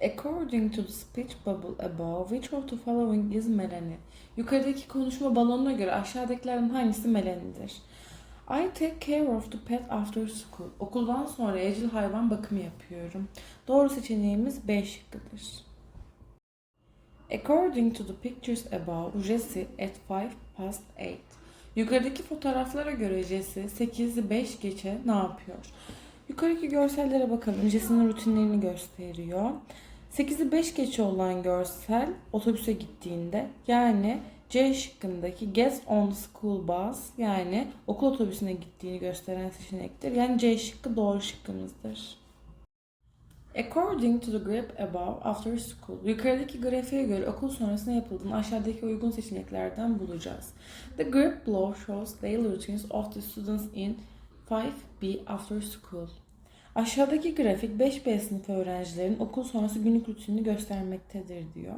According to the speech bubble above, which of the following is Melanie? Yukarıdaki konuşma balonuna göre aşağıdakilerden hangisi Melanie'dir? I take care of the pet after school. Okuldan sonra evcil hayvan bakımı yapıyorum. Doğru seçeneğimiz B şıkkıdır. According to the pictures above, Jesse at 5 past 8. Yukarıdaki fotoğraflara göre Jesse 8'i 5 geçe ne yapıyor? Yukarıdaki görsellere bakalım. Jesse'nin rutinlerini gösteriyor. 8'i 5 geçe olan görsel otobüse gittiğinde yani C şıkkındaki gets on school bus yani okul otobüsüne gittiğini gösteren seçenektir. Yani C şıkkı doğru şıkkımızdır. According to the graph above after school. Yukarıdaki grafiğe göre okul sonrasında yapıldığını aşağıdaki uygun seçeneklerden bulacağız. The graph below shows daily routines of the students in 5B after school. Aşağıdaki grafik 5B sınıfı öğrencilerin okul sonrası günlük rutinini göstermektedir diyor.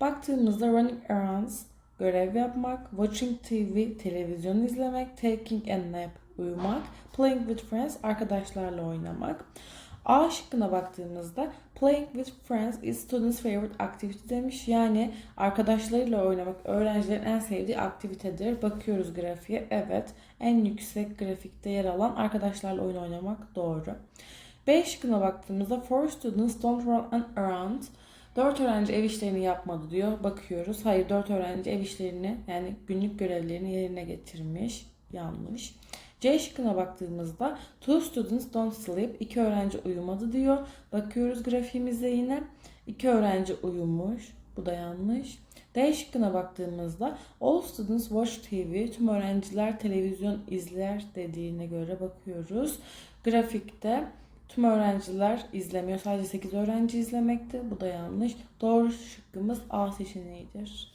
Baktığımızda running errands, görev yapmak, watching TV, televizyon izlemek, taking a nap, uyumak, playing with friends, arkadaşlarla oynamak. A şıkkına baktığımızda playing with friends is students favorite activity demiş. Yani arkadaşlarıyla oynamak öğrencilerin en sevdiği aktivitedir. Bakıyoruz grafiğe. Evet. En yüksek grafikte yer alan arkadaşlarla oyun oynamak doğru. B şıkkına baktığımızda four students don't run around. 4 öğrenci ev işlerini yapmadı diyor. Bakıyoruz. Hayır 4 öğrenci ev işlerini yani günlük görevlerini yerine getirmiş. Yanlış. C şıkkına baktığımızda two students don't sleep. 2 öğrenci uyumadı diyor. Bakıyoruz grafiğimize yine. 2 öğrenci uyumuş. Bu da yanlış. D şıkkına baktığımızda all students watch TV. Tüm öğrenciler televizyon izler dediğine göre bakıyoruz. Grafikte tüm öğrenciler izlemiyor. Sadece 8 öğrenci izlemekte. Bu da yanlış. Doğru şıkkımız A seçeneğidir.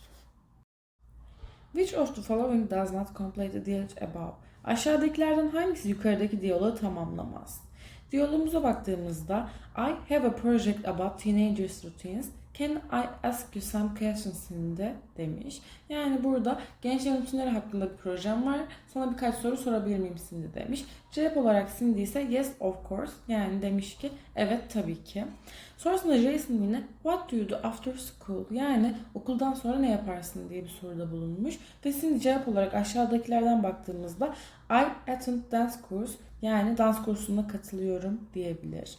Which of the following does not complete the dialogue above? Aşağıdakilerden hangisi yukarıdaki diyaloğu tamamlamaz? Diyalogumuza baktığımızda I have a project about teenagers routines. Can I ask you some questions de demiş. Yani burada gençlerin rutinleri hakkında bir projem var. Sana birkaç soru sorabilir miyim Cindy demiş. Cevap olarak Cindy ise yes of course. Yani demiş ki evet tabii ki. Sonrasında Jason yine what do you do after school? Yani okuldan sonra ne yaparsın diye bir soruda bulunmuş. Ve Cindy cevap olarak aşağıdakilerden baktığımızda I attend dance course yani dans kursuna katılıyorum diyebilir.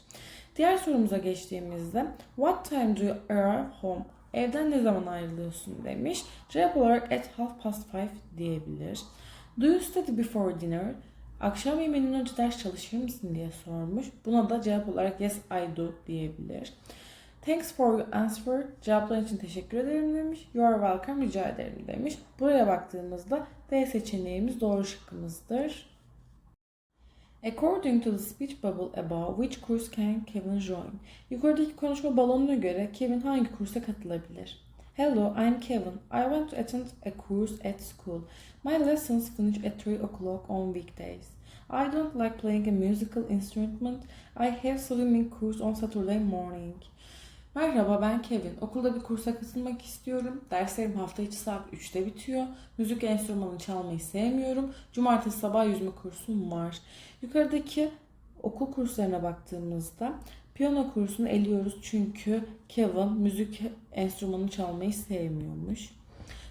Diğer sorumuza geçtiğimizde What time do you arrive home? Evden ne zaman ayrılıyorsun demiş. Cevap olarak at half past five diyebilir. Do you study before dinner? Akşam yemeğinden önce ders çalışır mısın diye sormuş. Buna da cevap olarak yes I do diyebilir. Thanks for your answer. Cevapların için teşekkür ederim demiş. You are welcome rica ederim demiş. Buraya baktığımızda D seçeneğimiz doğru şıkkımızdır. According to the speech bubble above, which course can Kevin join? Yukarıdaki konuşma balonuna göre Kevin hangi kursa katılabilir? Hello, I'm Kevin. I want to attend a course at school. My lessons finish at 3 o'clock on weekdays. I don't like playing a musical instrument. I have swimming course on Saturday morning. Merhaba ben Kevin. Okulda bir kursa katılmak istiyorum. Derslerim hafta içi saat 3'te bitiyor. Müzik enstrümanı çalmayı sevmiyorum. Cumartesi sabah yüzme kursum var. Yukarıdaki okul kurslarına baktığımızda piyano kursunu eliyoruz çünkü Kevin müzik enstrümanı çalmayı sevmiyormuş.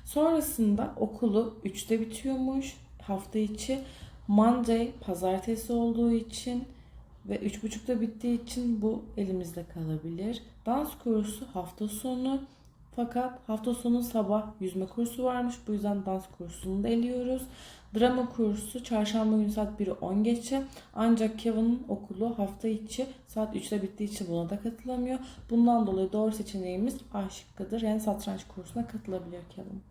Sonrasında okulu 3'te bitiyormuş. Hafta içi Monday pazartesi olduğu için ve 3.30'da bittiği için bu elimizde kalabilir. Dans kursu hafta sonu fakat hafta sonu sabah yüzme kursu varmış. Bu yüzden dans kursunu da eliyoruz. Drama kursu çarşamba günü saat 1'i 10 geçe. Ancak Kevin'in okulu hafta içi saat 3'te bittiği için buna da katılamıyor. Bundan dolayı doğru seçeneğimiz A şıkkıdır. Yani satranç kursuna katılabilir Kevin.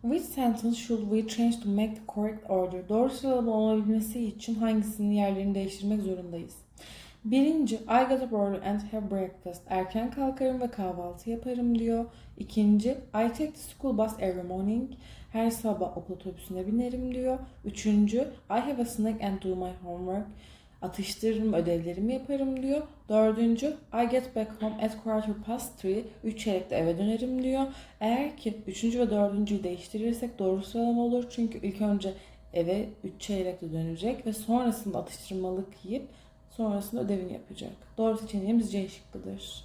Which sentence should we change to make the correct order? Doğru sıralama olabilmesi için hangisinin yerlerini değiştirmek zorundayız? Birinci, I got up early and have breakfast. Erken kalkarım ve kahvaltı yaparım diyor. İkinci, I take the school bus every morning. Her sabah okul otobüsüne binerim diyor. Üçüncü, I have a snack and do my homework. Atıştırırım, ödevlerimi yaparım diyor. Dördüncü, I get back home at quarter past three. Üç çeyrekte eve dönerim diyor. Eğer ki üçüncü ve dördüncüyü değiştirirsek doğru sıralama olur. Çünkü ilk önce eve üç çeyrekte dönecek ve sonrasında atıştırmalık yiyip sonrasında ödevini yapacak. Doğru seçeneğimiz C şıkkıdır.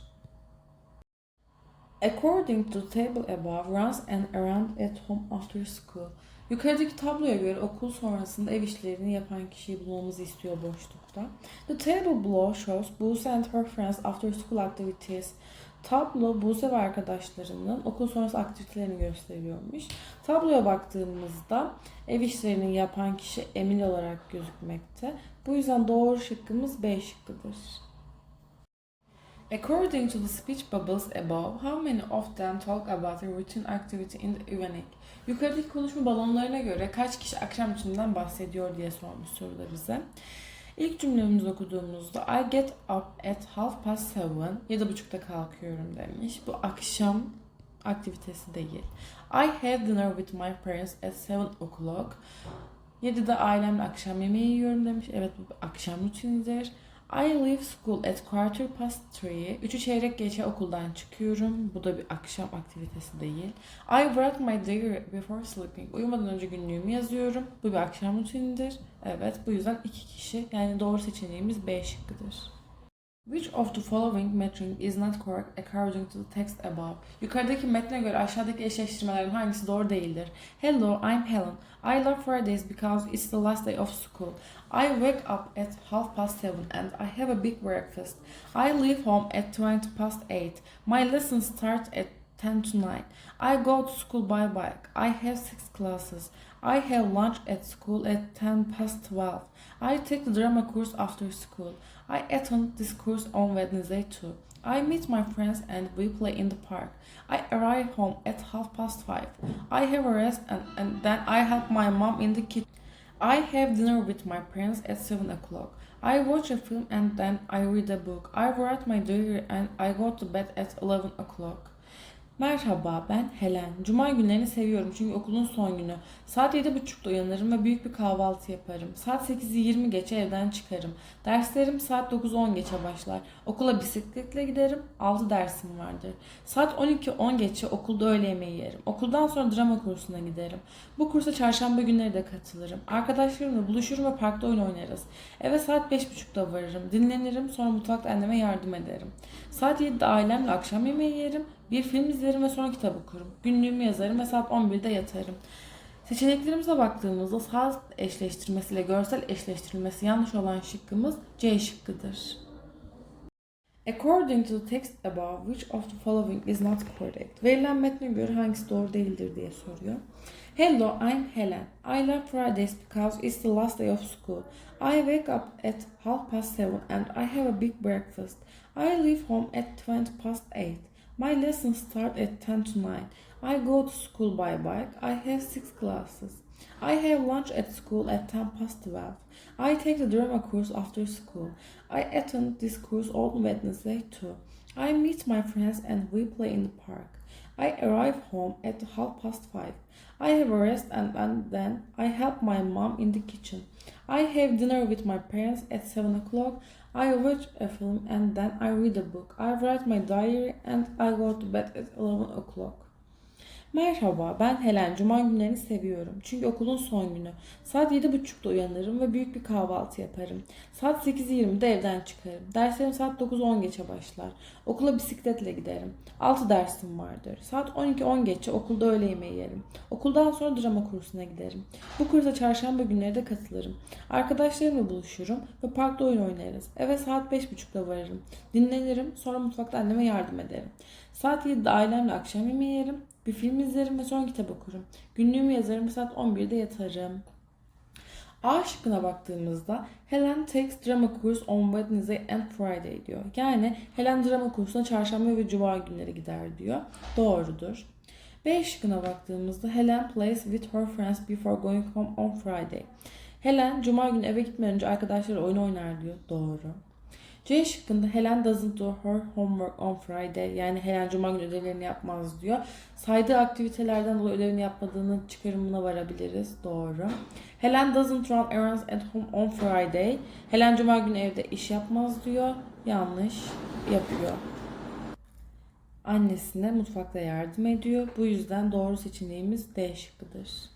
According to table above, runs an errand at home after school. Yukarıdaki tabloya göre okul sonrasında ev işlerini yapan kişiyi bulmamızı istiyor boşlukta. The table below shows Buse and her friends after school activities. Tablo Buse ve arkadaşlarının okul sonrası aktivitelerini gösteriyormuş. Tabloya baktığımızda ev işlerini yapan kişi Emil olarak gözükmekte. Bu yüzden doğru şıkkımız B şıkkıdır. According to the speech bubbles above, how many of them talk about a routine activity in the evening? Yukarıdaki konuşma balonlarına göre kaç kişi akşam rutininden bahsediyor diye sormuş soruda bize. İlk cümlemizi okuduğumuzda I get up at half past seven, yedi buçukta kalkıyorum demiş. Bu akşam aktivitesi değil. I have dinner with my parents at seven o'clock. 7'de ailemle akşam yemeği yiyorum demiş. Evet bu akşam rutinidir. I leave school at quarter past three. Üçü çeyrek geçe okuldan çıkıyorum. Bu da bir akşam aktivitesi değil. I write my diary before sleeping. Uyumadan önce günlüğümü yazıyorum. Bu bir akşam rutinidir. Evet bu yüzden iki kişi yani doğru seçeneğimiz B şıkkıdır. Which of the following matching is not correct according to the text above? Yukarıdaki metne göre aşağıdaki eşleştirmelerin hangisi doğru değildir? Hello, I'm Helen. I love Fridays because it's the last day of school. I wake up at half past seven and I have a big breakfast. I leave home at twenty past eight. My lessons start at 10 to 9. I go to school by bike. I have six classes. I have lunch at school at 10 past 12. I take the drama course after school. I attend this course on Wednesday too. I meet my friends and we play in the park. I arrive home at half past 5. I have a rest and, and then I help my mom in the kitchen. I have dinner with my parents at 7 o'clock. I watch a film and then I read a book. I write my diary and I go to bed at 11 o'clock. Merhaba ben Helen. Cuma günlerini seviyorum çünkü okulun son günü. Saat 7.30'da uyanırım ve büyük bir kahvaltı yaparım. Saat 8'i 20 geçe evden çıkarım. Derslerim saat 9-10 geçe başlar. Okula bisikletle giderim. 6 dersim vardır. Saat 12-10 geçe okulda öğle yemeği yerim. Okuldan sonra drama kursuna giderim. Bu kursa çarşamba günleri de katılırım. Arkadaşlarımla buluşurum ve parkta oyun oynarız. Eve saat 5.30'da varırım. Dinlenirim. Sonra mutfakta anneme yardım ederim. Saat 7'de ailemle akşam yemeği yerim. Bir film izlerim ve sonra kitap okurum. Günlüğümü yazarım ve saat 11'de yatarım. Seçeneklerimize baktığımızda saat eşleştirmesiyle görsel eşleştirilmesi yanlış olan şıkkımız C şıkkıdır. According to the text above, which of the following is not correct? Verilen metne göre hangisi doğru değildir diye soruyor. Hello, I'm Helen. I love Fridays because it's the last day of school. I wake up at half past seven and I have a big breakfast. I leave home at twenty past eight. My lessons start at 10 to 9. I go to school by bike. I have six classes. I have lunch at school at 10 past 12. I take the drama course after school. I attend this course on Wednesday too. I meet my friends and we play in the park. I arrive home at half past 5. I have a rest and, and then I help my mom in the kitchen. I have dinner with my parents at 7 o'clock. I watch a film and then I read a book. I write my diary and I go to bed at 11 o'clock. Merhaba, ben Helen. Cuma günlerini seviyorum. Çünkü okulun son günü. Saat 7.30'da uyanırım ve büyük bir kahvaltı yaparım. Saat 8.20'de evden çıkarım. Derslerim saat 9-10 geçe başlar. Okula bisikletle giderim. 6 dersim vardır. Saat 12-10 geçe okulda öğle yemeği yerim. Okuldan sonra drama kursuna giderim. Bu kursa çarşamba günleri de katılırım. Arkadaşlarımla buluşurum ve parkta oyun oynarız. Eve saat 5.30'da varırım. Dinlenirim, sonra mutfakta anneme yardım ederim. Saat 7'de ailemle akşam yemeği yerim. Bir film izlerim ve sonra kitap okurum. Günlüğümü yazarım saat 11'de yatarım. A şıkkına baktığımızda Helen takes drama course on Wednesday and Friday diyor. Yani Helen drama kursuna çarşamba ve cuma günleri gider diyor. Doğrudur. B şıkkına baktığımızda Helen plays with her friends before going home on Friday. Helen cuma günü eve gitmeden önce arkadaşları oyun oynar diyor. Doğru. C şıkkında Helen doesn't do her homework on Friday. Yani Helen cuma günü ödevlerini yapmaz diyor. Saydığı aktivitelerden dolayı ödevini yapmadığını çıkarımına varabiliriz. Doğru. Helen doesn't run errands at home on Friday. Helen cuma günü evde iş yapmaz diyor. Yanlış yapıyor. Annesine mutfakta yardım ediyor. Bu yüzden doğru seçeneğimiz D şıkkıdır.